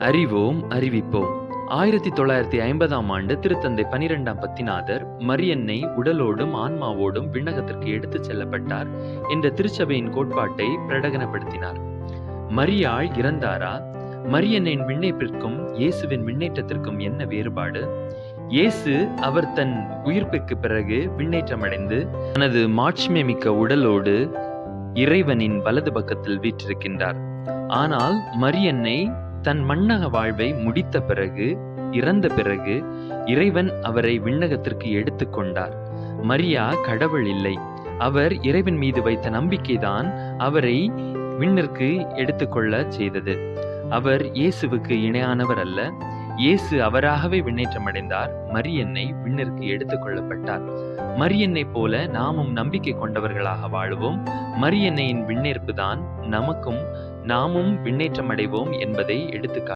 அறிவோம் அறிவிப்போம். ஆயிரத்தி தொள்ளாயிரத்தி ஐம்பதாம் ஆண்டு திருத்தந்தை பனிரெண்டாம் பத்திநாதர் மரியன்னை உடலோடும் ஆன்மாவோடும் விண்ணகத்திற்கு எடுத்துச் செல்லப்பட்டார் என்ற திருச்சபையின் கோட்பாட்டை பிரகடனப்படுத்தினார். மரியாள் இறந்தாரா? மரியன்னின் விண்ணைப்பிற்கும் இயேசுவின் விண்ணேற்றத்திற்கும் என்ன வேறுபாடு? இயேசு அவர் தன் உயிர்ப்பிற்கு பிறகு விண்ணேற்றமடைந்து தனது மாட்சிமை மிக்க உடலோடு இறைவனின் வலது பக்கத்தில் வீற்றிருக்கின்றார். ஆனால் மரியன்னை தன் மன்னக வாழ்வை முடித்த பிறகு இறந்த பிறகு இறைவன் அவரை விண்ணகத்திற்கு எடுத்துக்கொண்டார் மரியா கடவுள் இல்லை. அவர் இறைவன் மீது வைத்த நம்பிக்கைதான் அவரை விண்ணிற்கு எடுத்துக்கொள்ள செய்தது. அவர் இயேசுவுக்கு இணையானவர் அல்ல. இயேசு அவராகவே விண்ணேற்றமடைந்தார். மரியன்னை விண்ணிற்கு எடுத்துக்கொள்ளப்பட்டார் மரியன்னை போல நாமும் நம்பிக்கை கொண்டவர்களாக வாழுவோம். மரியன்னையின் விண்ணேற்பு தான் நமக்கும் நாமும் விண்ணேற்றமடைவோம் என்பதை எடுத்துக்கா